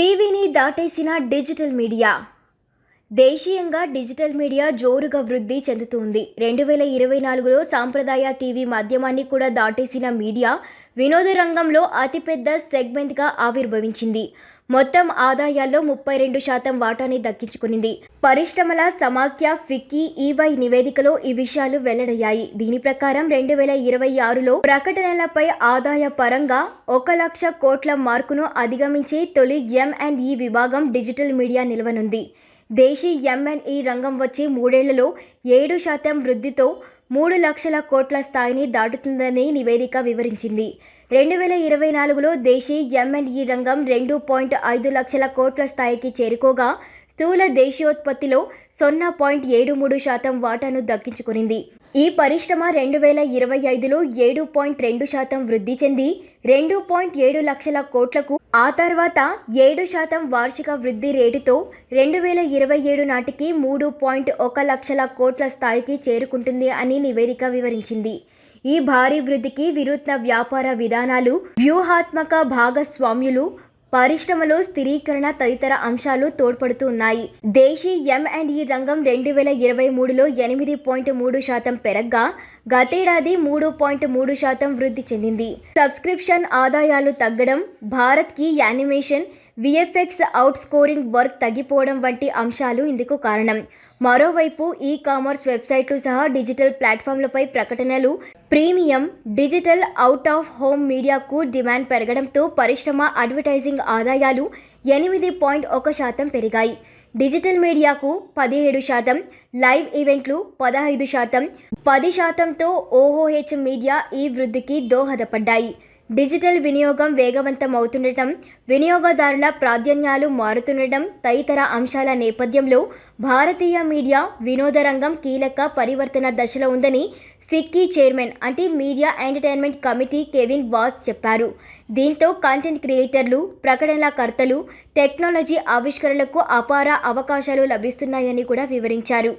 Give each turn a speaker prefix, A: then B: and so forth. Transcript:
A: టీవీని దాటేసిన digital media. దేశీయంగా డిజిటల్ మీడియా జోరుగా వృద్ధి చెందుతుంది. రెండు వేల ఇరవై నాలుగులో సాంప్రదాయ టీవీ మాధ్యమాన్ని కూడా దాటేసిన మీడియా వినోద రంగంలో అతిపెద్ద సెగ్మెంట్గా ఆవిర్భవించింది. మొత్తం ఆదాయాల్లో ముప్పై రెండు శాతం వాటాని దక్కించుకునింది. పరిశ్రమల సమాఖ్య ఫిక్కీ ఈవై నివేదికలో ఈ విషయాలు వెల్లడయ్యాయి. దీని ప్రకారం రెండు వేల ఇరవై ఆరులో ప్రకటనలపై ఆదాయ పరంగా ఒక లక్ష కోట్ల మార్కును అధిగమించే తొలి ఎం అండ్ ఈ విభాగం డిజిటల్ మీడియా నిలవనుంది. దేశీ ఎంఎన్ఈ e రంగం వచ్చే మూడేళ్ళలో ఏడు శాతం వృద్ధితో మూడు లక్షల కోట్ల స్థాయిని దాటుతుందని నివేదిక వివరించింది. రెండు వేల ఇరవై నాలుగులో దేశీ ఎంఎన్ఈ రంగం రెండు పాయింట్ ఐదు లక్షల కోట్ల స్థాయికి చేరుకోగా స్థూల దేశీయోత్పత్తిలో సున్నా పాయింట్ ఏడు మూడు శాతం వాటాను దక్కించుకునింది. ఈ పరిశ్రమ రెండు వేల ఇరవై ఐదులో ఏడు పాయింట్ రెండు శాతం వృద్ధి చెంది రెండు పాయింట్ ఏడు లక్షల కోట్లకు ఆ తర్వాత ఏడు శాతం వార్షిక వృద్ధి రేటుతో రెండు వేల ఇరవై ఏడు నాటికి మూడు పాయింట్ ఒక లక్షల కోట్ల స్థాయికి చేరుకుంటుంది అని నివేదిక వివరించింది. ఈ భారీ వృద్ధికి వినూత్న వ్యాపార విధానాలు వ్యూహాత్మక భాగస్వామ్యులు పరిశ్రమలో స్థిరీకరణ తదితర అంశాలు తోడ్పడుతూ ఉన్నాయి దేశీ ఎం అండ్ ఈ రంగం రెండు వేల ఇరవై మూడులో ఎనిమిది పాయింట్ మూడు శాతం పెరగ్గా గతేడాది మూడు పాయింట్ మూడు శాతం వృద్ధి చెందింది. సబ్స్క్రిప్షన్ ఆదాయాలు తగ్గడం భారత్కి animation VFX outsourcing work తగ్గిపోవడం వంటి అంశాలు ఇందుకు కారణం. మరోవైపు ఈ కామర్స్ వెబ్సైట్లు సహా డిజిటల్ ప్లాట్ఫామ్లపై ప్రకటనలు premium digital out of home మీడియాకు డిమాండ్ పెరగడంతో పరిశ్రమ అడ్వర్టైజింగ్ ఆదాయాలు ఎనిమిది పాయింట్ ఒక శాతం పెరిగాయి. డిజిటల్ మీడియాకు పదిహేడు శాతం లైవ్ ఈవెంట్లు పదహైదు శాతం పది శాతంతో ఓహోహెచ్ మీడియా ఈ వృద్ధికి దోహదపడ్డాయి. డిజిటల్ వినియోగం వేగవంతమవుతుండటం వినియోగదారుల ప్రాధాన్యాలు మారుతుండటం తదితర అంశాల నేపథ్యంలో భారతీయ మీడియా వినోద రంగం కీలక పరివర్తన దశలో ఉందని ఫిక్కీ చైర్మన్ అంటే media entertainment committee Kevin Vaz చెప్పారు. దీంతో కంటెంట్ క్రియేటర్లు ప్రకటనలకర్తలు టెక్నాలజీ ఆవిష్కరణలకు అపార అవకాశాలు లభిస్తున్నాయని కూడా వివరించారు.